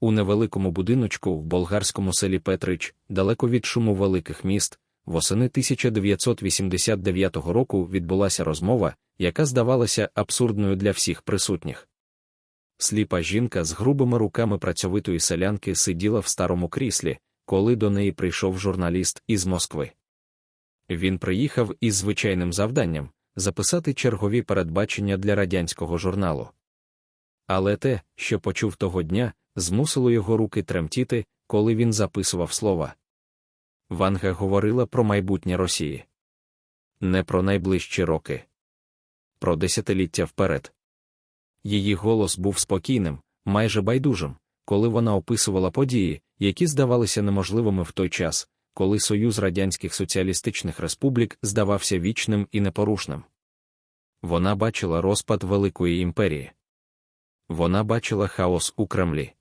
У невеликому будиночку в болгарському селі Петрич, далеко від шуму великих міст, восени 1989 року відбулася розмова, яка здавалася абсурдною для всіх присутніх. Сліпа жінка з грубими руками працьовитої селянки сиділа в старому кріслі, коли до неї прийшов журналіст із Москви. Він приїхав із звичайним завданням записати чергові передбачення для радянського журналу. Але те, що почув того дня, змусило його руки тремтіти, коли він записував слова. Ванга говорила про майбутнє Росії. Не про найближчі роки, про десятиліття вперед. Її голос був спокійним, майже байдужим, коли вона описувала події, які здавалися неможливими в той час, коли Союз Радянських Соціалістичних Республік здавався вічним і непорушним. Вона бачила розпад Великої імперії. Вона бачила хаос у Кремлі.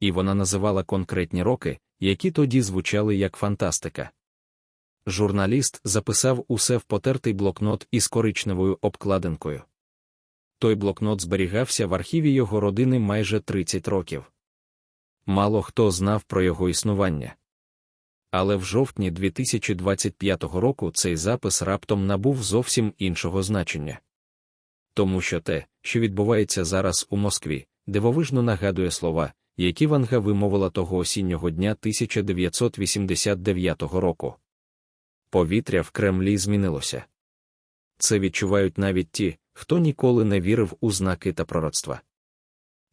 І вона називала конкретні роки, які тоді звучали як фантастика. Журналіст записав усе в потертий блокнот із коричневою обкладинкою. Той блокнот зберігався в архіві його родини майже 30 років. Мало хто знав про його існування. Але в жовтні 2025 року цей запис раптом набув зовсім іншого значення. Тому що те, що відбувається зараз у Москві, дивовижно нагадує слова, які Ванга вимовила того осіннього дня 1989 року. Повітря в Кремлі змінилося. Це відчувають навіть ті, хто ніколи не вірив у знаки та пророцтва.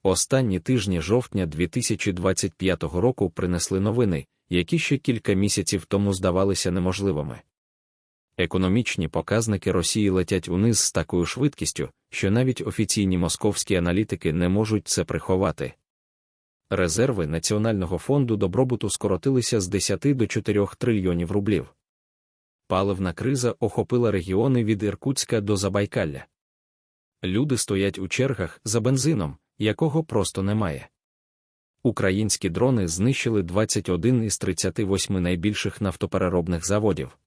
Останні тижні жовтня 2025 року принесли новини, які ще кілька місяців тому здавалися неможливими. Економічні показники Росії летять униз з такою швидкістю, що навіть офіційні московські аналітики не можуть це приховати. Резерви Національного фонду добробуту скоротилися з 10 до 4 трильйонів рублів. Паливна криза охопила регіони від Іркутська до Забайкалля. Люди стоять у чергах за бензином, якого просто немає. Українські дрони знищили 21 із 38 найбільших нафтопереробних заводів.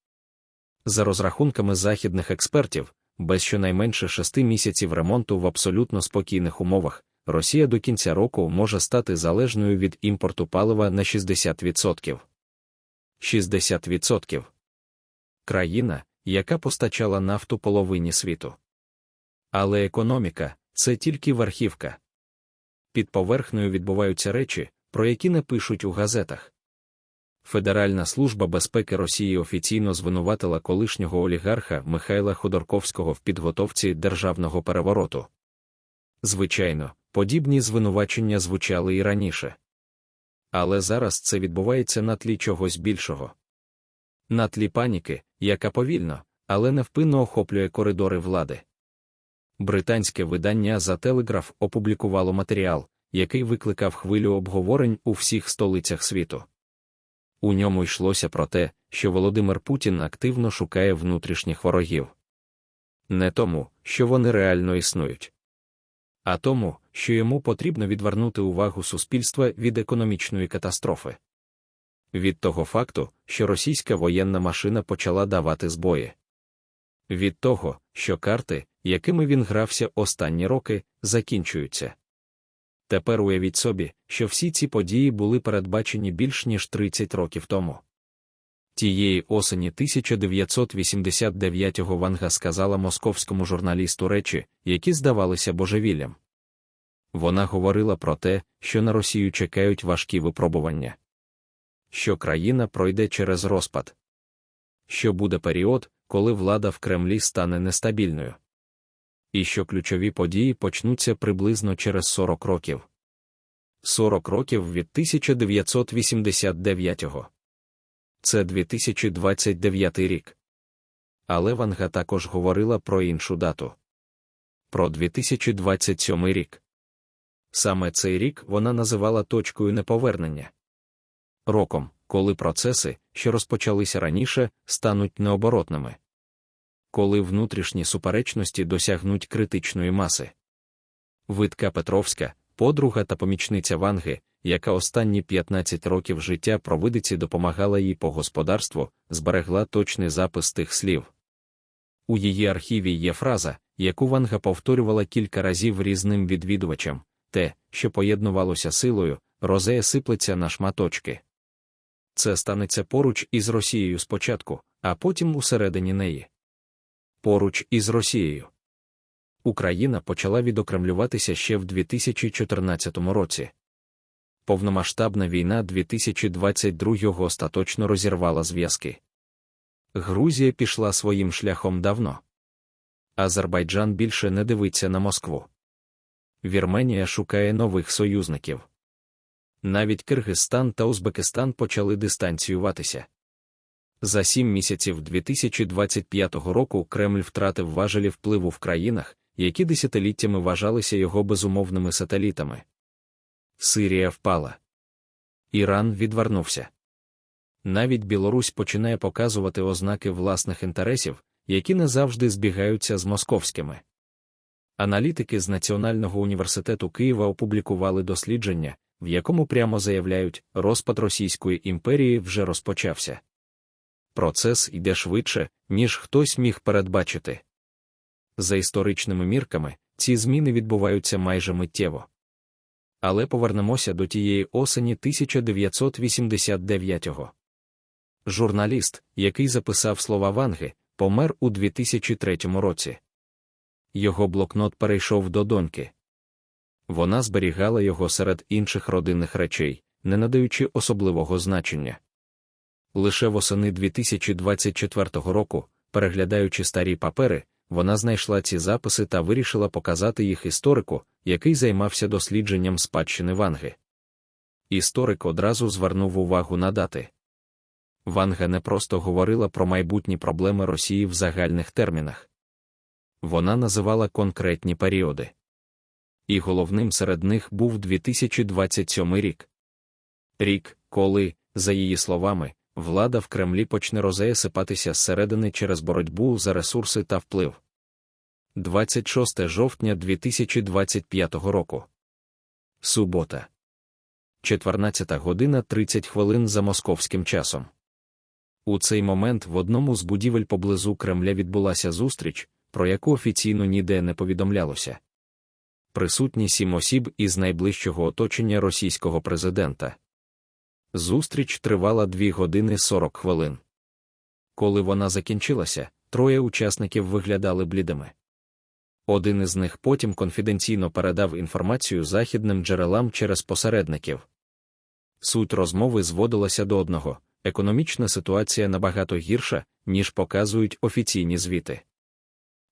За розрахунками західних експертів, без щонайменше шести місяців ремонту в абсолютно спокійних умовах, Росія до кінця року може стати залежною від імпорту палива на 60%. 60%. Країна, яка постачала нафту половині світу. Але економіка це тільки верхівка. Під поверхнею відбуваються речі, про які не пишуть у газетах. Федеральна служба безпеки Росії офіційно звинуватила колишнього олігарха Михайла Ходорковського в підготовці державного перевороту. Звичайно, подібні звинувачення звучали і раніше. Але зараз це відбувається на тлі чогось більшого. На тлі паніки, яка повільно, але невпинно охоплює коридори влади. Британське видання The Telegraph опублікувало матеріал, який викликав хвилю обговорень у всіх столицях світу. У ньому йшлося про те, що Володимир Путін активно шукає внутрішніх ворогів. Не тому, що вони реально існують, а тому, що йому потрібно відвернути увагу суспільства від економічної катастрофи. Від того факту, що російська воєнна машина почала давати збої. Від того, що карти, якими він грався останні роки, закінчуються. Тепер уявіть собі, що всі ці події були передбачені більш ніж 30 років тому. Тієї осені 1989-го Ванга сказала московському журналісту речі, які здавалися божевіллям. Вона говорила про те, що на Росію чекають важкі випробування, що країна пройде через розпад, що буде період, коли влада в Кремлі стане нестабільною і що ключові події почнуться приблизно через 40 років. 40 років від 1989-го. Це 2029 рік. Але Ванга також говорила про іншу дату. Про 2027 рік. Саме цей рік вона називала точкою неповернення. Роком, коли процеси, що розпочалися раніше, стануть необоротними коли внутрішні суперечності досягнуть критичної маси. Витка Петровська, подруга та помічниця Ванги, яка останні 15 років життя провидиці допомагала їй по господарству, зберегла точний запис тих слів. У її архіві є фраза, яку Ванга повторювала кілька разів різним відвідувачам те, що поєднувалося силою, Розея сиплеться на шматочки. Це станеться поруч із Росією спочатку, а потім усередині неї. Поруч із Росією. Україна почала відокремлюватися ще в 2014 році. Повномасштабна війна 2022-го остаточно розірвала зв'язки. Грузія пішла своїм шляхом давно. Азербайджан більше не дивиться на Москву. Вірменія шукає нових союзників. Навіть Киргизстан та Узбекистан почали дистанціюватися. За сім місяців 2025 року Кремль втратив важелі впливу в країнах, які десятиліттями вважалися його безумовними сателітами. Сирія впала. Іран відвернувся. Навіть Білорусь починає показувати ознаки власних інтересів, які не завжди збігаються з московськими. Аналітики з Національного університету Києва опублікували дослідження, в якому прямо заявляють, розпад Російської імперії вже розпочався. Процес йде швидше, ніж хтось міг передбачити. За історичними мірками, ці зміни відбуваються майже миттєво. Але повернемося до тієї осені 1989-го. Журналіст, який записав слова Ванги, помер у 2003 році. Його блокнот перейшов до доньки. Вона зберігала його серед інших родинних речей, не надаючи особливого значення. Лише восени 2024 року, переглядаючи старі папери, вона знайшла ці записи та вирішила показати їх історику, який займався дослідженням спадщини Ванги. Історик одразу звернув увагу на дати. Ванга не просто говорила про майбутні проблеми Росії в загальних термінах. Вона називала конкретні періоди. І головним серед них був 2027 рік. Рік, коли, за її словами, влада в Кремлі почне розеясипатися зсередини через боротьбу за ресурси та вплив. 26 жовтня 2025 року. Субота. 14 година 30 хвилин за московським часом. У цей момент в одному з будівель поблизу Кремля відбулася зустріч, про яку офіційно ніде не повідомлялося. Присутні сім осіб із найближчого оточення російського президента. Зустріч тривала 2 години 40 хвилин. Коли вона закінчилася, троє учасників виглядали блідими. Один із них потім конфіденційно передав інформацію західним джерелам через посередників. Суть розмови зводилася до одного економічна ситуація набагато гірша, ніж показують офіційні звіти.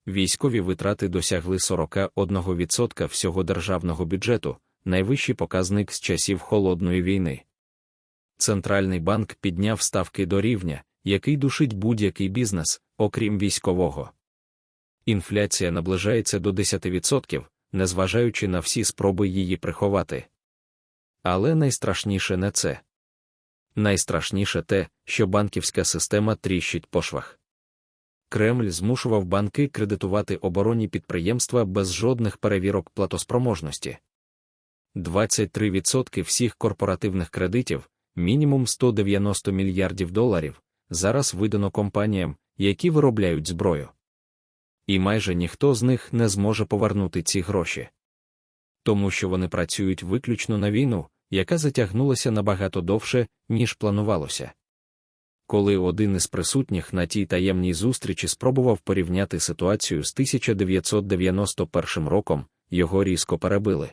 Військові витрати досягли 41% всього державного бюджету, найвищий показник з часів холодної війни. Центральний банк підняв ставки до рівня, який душить будь-який бізнес, окрім військового. Інфляція наближається до 10%, незважаючи на всі спроби її приховати. Але найстрашніше не це. Найстрашніше те, що банківська система тріщить по швах. Кремль змушував банки кредитувати оборонні підприємства без жодних перевірок платоспроможності. 23% всіх корпоративних кредитів, мінімум 190 мільярдів доларів, зараз видано компаніям, які виробляють зброю. І майже ніхто з них не зможе повернути ці гроші. Тому що вони працюють виключно на війну, яка затягнулася набагато довше, ніж планувалося. Коли один із присутніх на тій таємній зустрічі спробував порівняти ситуацію з 1991 роком, його різко перебили.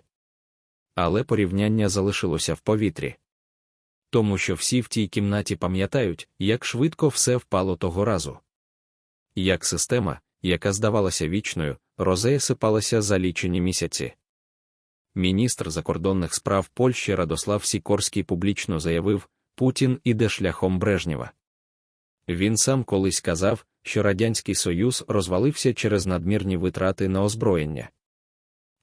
Але порівняння залишилося в повітрі. Тому що всі в тій кімнаті пам'ятають, як швидко все впало того разу. Як система, яка здавалася вічною, розея сипалася за лічені місяці. Міністр закордонних справ Польщі Радослав Сікорський публічно заявив, Путін іде шляхом Брежнєва. Він сам колись казав, що Радянський Союз розвалився через надмірні витрати на озброєння.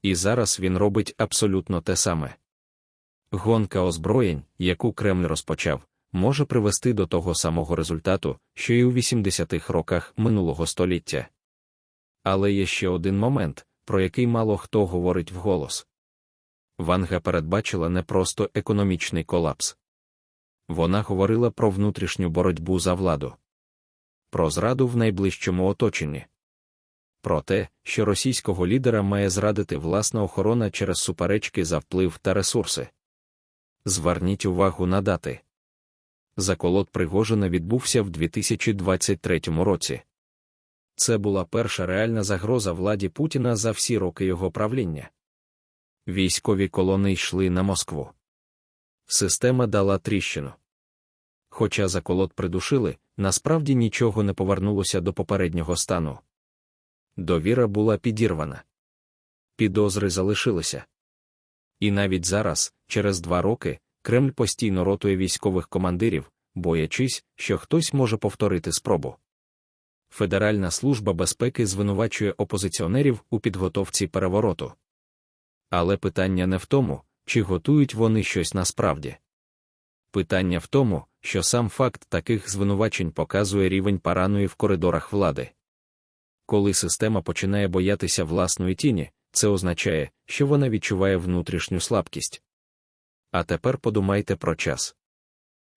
І зараз він робить абсолютно те саме. Гонка озброєнь, яку Кремль розпочав, може привести до того самого результату, що й у 80-х роках минулого століття. Але є ще один момент, про який мало хто говорить вголос. Ванга передбачила не просто економічний колапс. Вона говорила про внутрішню боротьбу за владу, про зраду в найближчому оточенні, про те, що російського лідера має зрадити власна охорона через суперечки за вплив та ресурси. Зверніть увагу на дати. Заколот Пригожина відбувся в 2023 році. Це була перша реальна загроза владі Путіна за всі роки його правління. Військові колони йшли на Москву. Система дала тріщину. Хоча заколот придушили, насправді нічого не повернулося до попереднього стану. Довіра була підірвана. Підозри залишилися. І навіть зараз, через два роки, Кремль постійно ротує військових командирів, боячись, що хтось може повторити спробу. Федеральна служба безпеки звинувачує опозиціонерів у підготовці перевороту. Але питання не в тому, чи готують вони щось насправді. Питання в тому, що сам факт таких звинувачень показує рівень параної в коридорах влади. Коли система починає боятися власної тіні, це означає, що вона відчуває внутрішню слабкість. А тепер подумайте про час.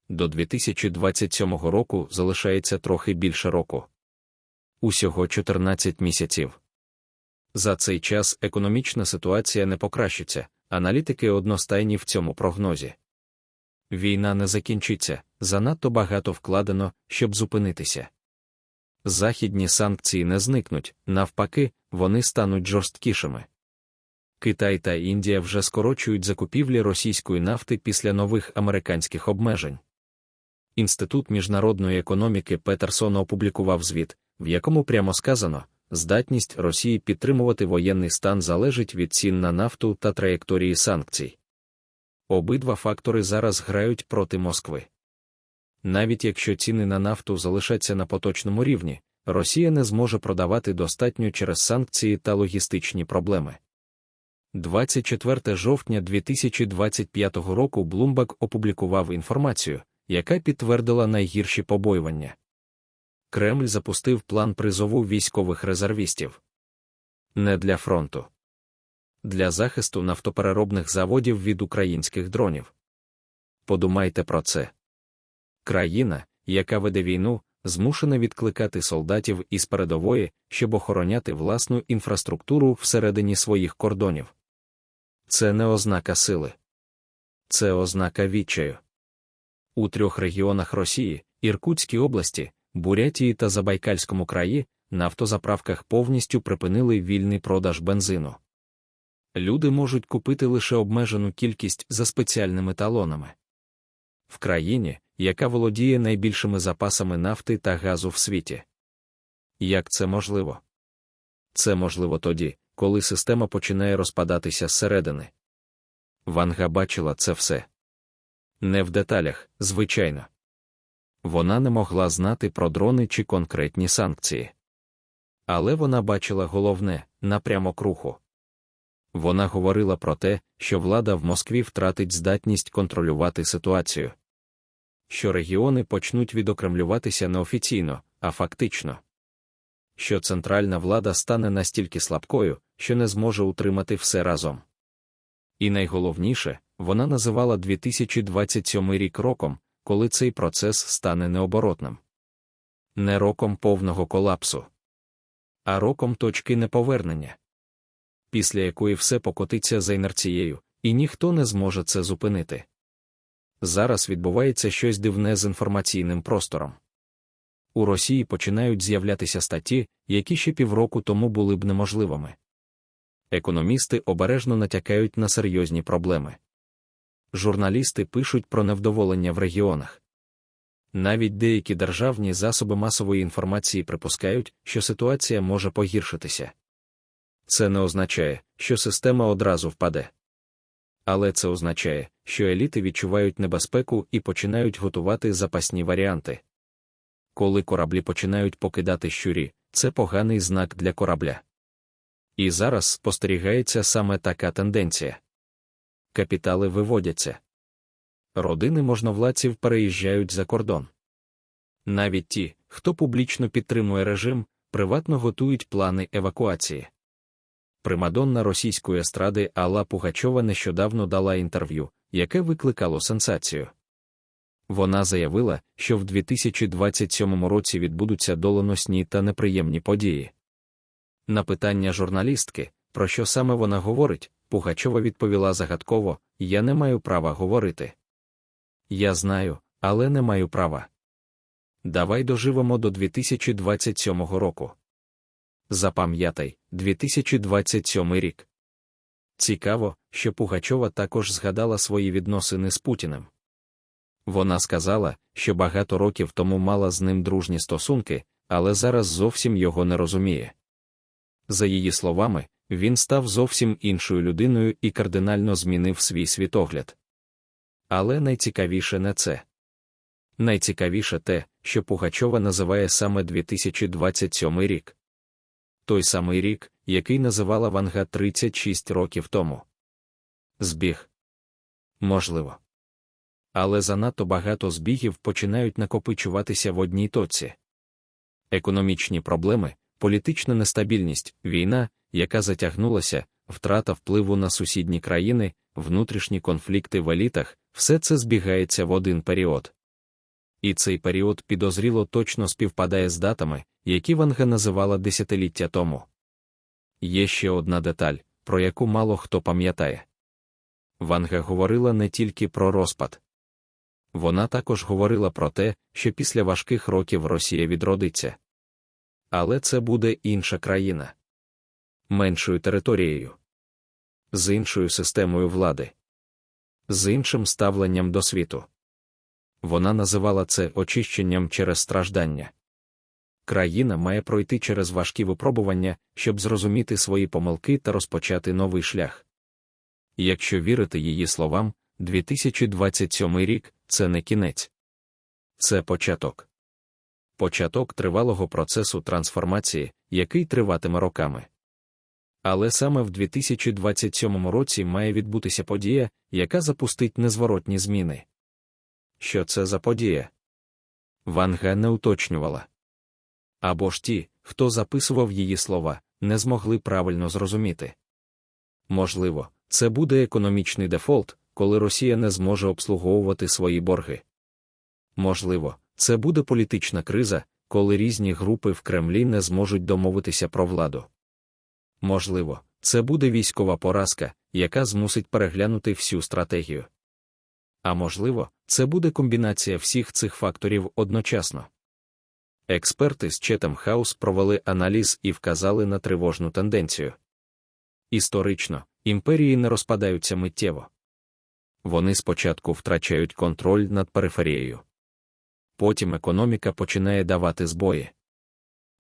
До 2027 року залишається трохи більше року. Усього 14 місяців. За цей час економічна ситуація не покращиться, аналітики одностайні в цьому прогнозі. Війна не закінчиться, занадто багато вкладено, щоб зупинитися. Західні санкції не зникнуть, навпаки, вони стануть жорсткішими. Китай та Індія вже скорочують закупівлі російської нафти після нових американських обмежень. Інститут міжнародної економіки Петерсона опублікував звіт, в якому прямо сказано, здатність Росії підтримувати воєнний стан залежить від цін на нафту та траєкторії санкцій. Обидва фактори зараз грають проти Москви. Навіть якщо ціни на нафту залишаться на поточному рівні, Росія не зможе продавати достатньо через санкції та логістичні проблеми. 24 жовтня 2025 року Bloomberg опублікував інформацію, яка підтвердила найгірші побоювання. Кремль запустив план призову військових резервістів. Не для фронту, для захисту нафтопереробних заводів від українських дронів. Подумайте про це. Країна, яка веде війну, змушена відкликати солдатів із передової, щоб охороняти власну інфраструктуру всередині своїх кордонів. Це не ознака сили, це ознака відчаю. У трьох регіонах Росії, Іркутській області, Бурятії та Забайкальському краї, на автозаправках повністю припинили вільний продаж бензину. Люди можуть купити лише обмежену кількість за спеціальними талонами. В країні, яка володіє найбільшими запасами нафти та газу в світі. Як це можливо? Це можливо тоді, коли система починає розпадатися зсередини. Ванга бачила це все. Не в деталях, звичайно. Вона не могла знати про дрони чи конкретні санкції. Але вона бачила головне напрямок руху. Вона говорила про те, що влада в Москві втратить здатність контролювати ситуацію, що регіони почнуть відокремлюватися не офіційно, а фактично, що центральна влада стане настільки слабкою, що не зможе утримати все разом. І найголовніше, вона називала 2027 рік роком, коли цей процес стане необоротним. Не роком повного колапсу, а роком точки неповернення, після якої все покотиться за інерцією, і ніхто не зможе це зупинити. Зараз відбувається щось дивне з інформаційним простором. У Росії починають з'являтися статті, які ще півроку тому були б неможливими. Економісти обережно натякають на серйозні проблеми журналісти пишуть про невдоволення в регіонах. Навіть деякі державні засоби масової інформації припускають, що ситуація може погіршитися. Це не означає, що система одразу впаде. Але це означає, що еліти відчувають небезпеку і починають готувати запасні варіанти. Коли кораблі починають покидати щурі, це поганий знак для корабля. І зараз спостерігається саме така тенденція капітали виводяться. Родини можновладців переїжджають за кордон. Навіть ті, хто публічно підтримує режим, приватно готують плани евакуації. Примадонна російської естради Алла Пугачова нещодавно дала інтерв'ю, яке викликало сенсацію. Вона заявила, що в 2027 році відбудуться доленосні та неприємні події. На питання журналістки, про що саме вона говорить, Пугачова відповіла загадково: Я не маю права говорити. Я знаю, але не маю права. Давай доживемо до 2027 року. Запам'ятай, 2027 рік. Цікаво, що Пугачова також згадала свої відносини з Путіним. Вона сказала, що багато років тому мала з ним дружні стосунки, але зараз зовсім його не розуміє. За її словами, він став зовсім іншою людиною і кардинально змінив свій світогляд. Але найцікавіше не це. Найцікавіше те, що Пугачова називає саме 2027 рік. Той самий рік, який називала Ванга 36 років тому. Збіг. Можливо. Але занадто багато збігів починають накопичуватися в одній точці. Економічні проблеми, політична нестабільність, війна, яка затягнулася, втрата впливу на сусідні країни, внутрішні конфлікти в елітах, все це збігається в один період. І цей період підозріло точно співпадає з датами, які Ванга називала десятиліття тому. Є ще одна деталь, про яку мало хто пам'ятає. Ванга говорила не тільки про розпад. Вона також говорила про те, що після важких років Росія відродиться. Але це буде інша країна меншою територією, з іншою системою влади, з іншим ставленням до світу. Вона називала це очищенням через страждання. Країна має пройти через важкі випробування, щоб зрозуміти свої помилки та розпочати новий шлях. Якщо вірити її словам, 2027 рік це не кінець, це початок. Початок тривалого процесу трансформації, який триватиме роками. Але саме в 2027 році має відбутися подія, яка запустить незворотні зміни. Що це за подія? Ванга не уточнювала. Або ж ті, хто записував її слова, не змогли правильно зрозуміти. Можливо, це буде економічний дефолт, коли Росія не зможе обслуговувати свої борги. Можливо, це буде політична криза, коли різні групи в Кремлі не зможуть домовитися про владу. Можливо, це буде військова поразка, яка змусить переглянути всю стратегію. А можливо, це буде комбінація всіх цих факторів одночасно. Експерти з Chatham House провели аналіз і вказали на тривожну тенденцію. Історично, імперії не розпадаються миттєво. Вони спочатку втрачають контроль над периферією. Потім економіка починає давати збої.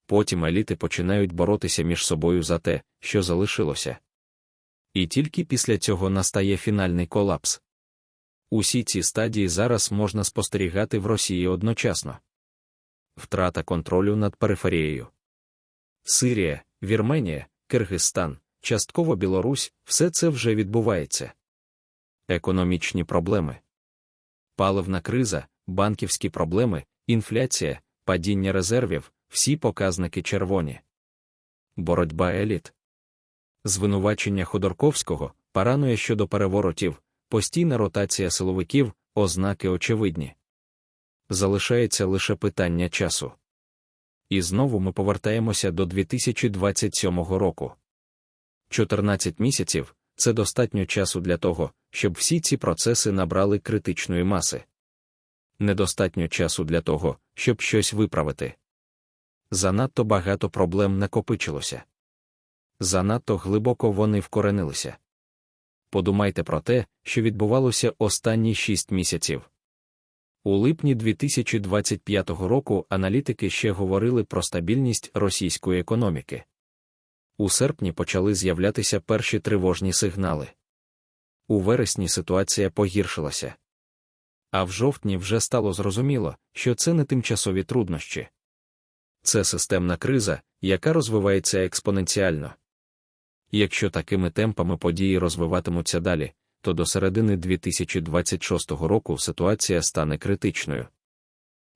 Потім еліти починають боротися між собою за те, що залишилося. І тільки після цього настає фінальний колапс. Усі ці стадії зараз можна спостерігати в Росії одночасно. Втрата контролю над периферією. Сирія, Вірменія, Киргизстан, частково Білорусь все це вже відбувається. Економічні проблеми, паливна криза, банківські проблеми, інфляція, падіння резервів, всі показники червоні. Боротьба еліт. Звинувачення Ходорковського, паранує щодо переворотів, постійна ротація силовиків, ознаки очевидні. Залишається лише питання часу. І знову ми повертаємося до 2027 року. 14 місяців це достатньо часу для того, щоб всі ці процеси набрали критичної маси. Недостатньо часу для того, щоб щось виправити. Занадто багато проблем накопичилося. Занадто глибоко вони вкоренилися. Подумайте про те, що відбувалося останні шість місяців. У липні 2025 року аналітики ще говорили про стабільність російської економіки. У серпні почали з'являтися перші тривожні сигнали. У вересні ситуація погіршилася. А в жовтні вже стало зрозуміло, що це не тимчасові труднощі. Це системна криза, яка розвивається експоненціально. Якщо такими темпами події розвиватимуться далі, то до середини 2026 року ситуація стане критичною.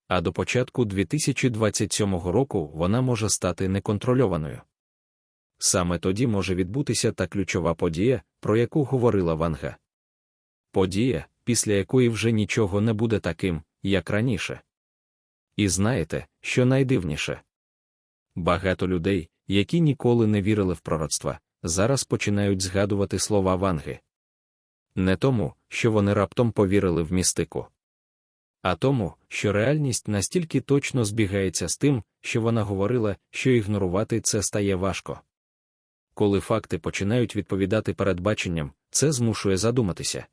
А до початку 2027 року вона може стати неконтрольованою. Саме тоді може відбутися та ключова подія, про яку говорила Ванга. Подія, після якої вже нічого не буде таким, як раніше. І знаєте, що найдивніше? Багато людей, які ніколи не вірили в пророцтва, зараз починають згадувати слова Ванги. Не тому, що вони раптом повірили в містику, а тому, що реальність настільки точно збігається з тим, що вона говорила, що ігнорувати це стає важко. Коли факти починають відповідати передбаченням, це змушує задуматися.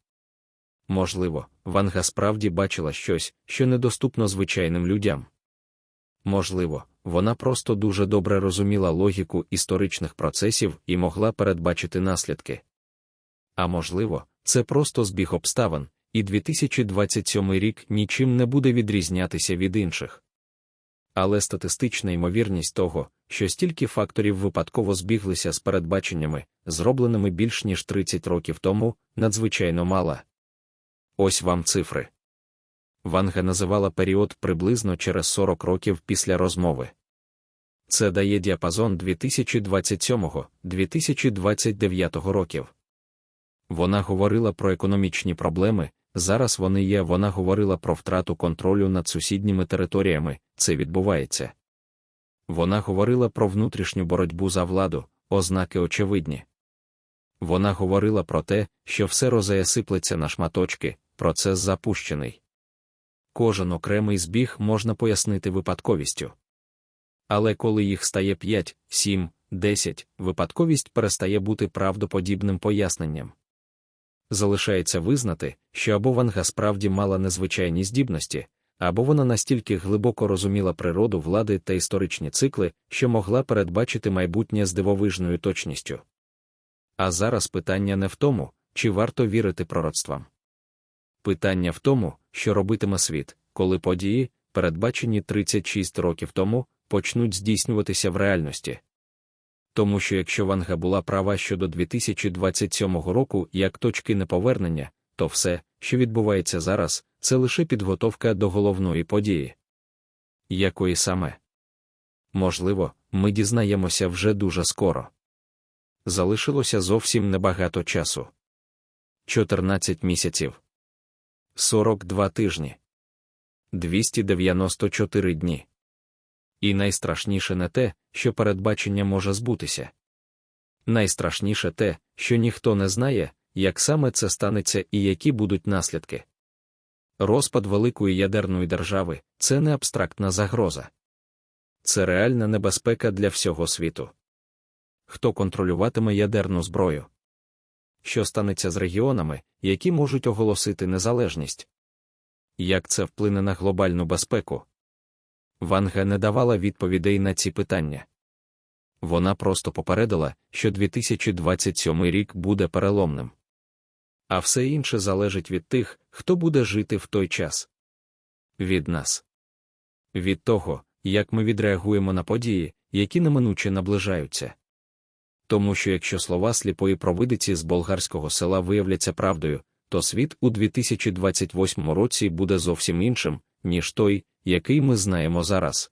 Можливо, Ванга справді бачила щось, що недоступно звичайним людям. Можливо, вона просто дуже добре розуміла логіку історичних процесів і могла передбачити наслідки. А можливо, це просто збіг обставин, і 2027 рік нічим не буде відрізнятися від інших. Але статистична ймовірність того, що стільки факторів випадково збіглися з передбаченнями, зробленими більш ніж 30 років тому, надзвичайно мала. Ось вам цифри. Ванга називала період приблизно через 40 років після розмови. Це дає діапазон 2027-2029 років. Вона говорила про економічні проблеми, зараз вони є. Вона говорила про втрату контролю над сусідніми територіями, це відбувається. Вона говорила про внутрішню боротьбу за владу, ознаки очевидні. Вона говорила про те, що все розаясиплеться на шматочки, процес запущений. Кожен окремий збіг можна пояснити випадковістю. Але коли їх стає 5, 7, 10, випадковість перестає бути правдоподібним поясненням. Залишається визнати, що або Ванга справді мала незвичайні здібності, або вона настільки глибоко розуміла природу влади та історичні цикли, що могла передбачити майбутнє з дивовижною точністю. А зараз питання не в тому, чи варто вірити пророцтвам. Питання в тому, що робитиме світ, коли події, передбачені 36 років тому, почнуть здійснюватися в реальності. Тому що якщо Ванга була права щодо 2027 року як точки неповернення, то все, що відбувається зараз, це лише підготовка до головної події. Якої саме? Можливо, ми дізнаємося вже дуже скоро. Залишилося зовсім небагато часу 14 місяців, 42 тижні, 294 дні. І найстрашніше не те, що передбачення може збутися. Найстрашніше те, що ніхто не знає, як саме це станеться і які будуть наслідки. Розпад великої ядерної держави це не абстрактна загроза. Це реальна небезпека для всього світу. Хто контролюватиме ядерну зброю? Що станеться з регіонами, які можуть оголосити незалежність? Як це вплине на глобальну безпеку? Ванга не давала відповідей на ці питання. Вона просто попередила, що 2027 рік буде переломним. А все інше залежить від тих, хто буде жити в той час. Від нас. Від того, як ми відреагуємо на події, які неминуче наближаються. Тому що якщо слова сліпої провидиці з болгарського села виявляться правдою, то світ у 2028 році буде зовсім іншим, ніж той, який ми знаємо зараз.